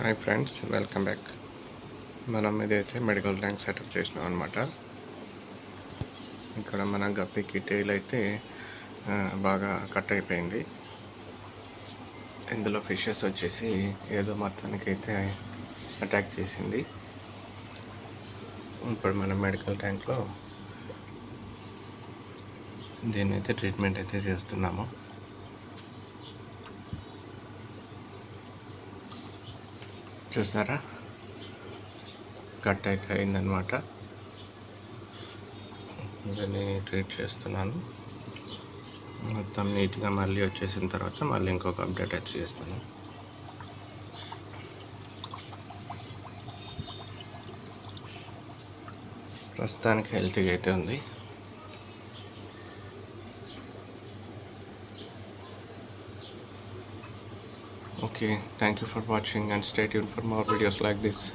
Hi friends welcome back. మనం ఇదైతే medical tank setup చేసినాం అనమాట ఇక్కడ మన గప్పికి టైల్ అయితే బాగా కట్ అయిపోయింది. ఇందులో ఫిషెస్ వచ్చేసి ఏదో మొత్తానికి అయితే అటాక్ చేసింది. ఇప్పుడు మనం మెడికల్ ట్యాంక్లో దీన్ని అయితే ట్రీట్మెంట్ అయితే చేస్తున్నాము. చూసారా? కట్ అయితే అయిందనమాట దాన్ని ట్రీట్ చేస్తున్నాను. మొత్తం నీట్గా మళ్ళీ వచ్చేసిన తర్వాత మళ్ళీ ఇంకొక అప్డేట్ అయితే చేస్తాను. ప్రస్తుతానికి హెల్తీగా అయితే ఉంది. Okay, thank you for watching and stay tuned for more videos like this.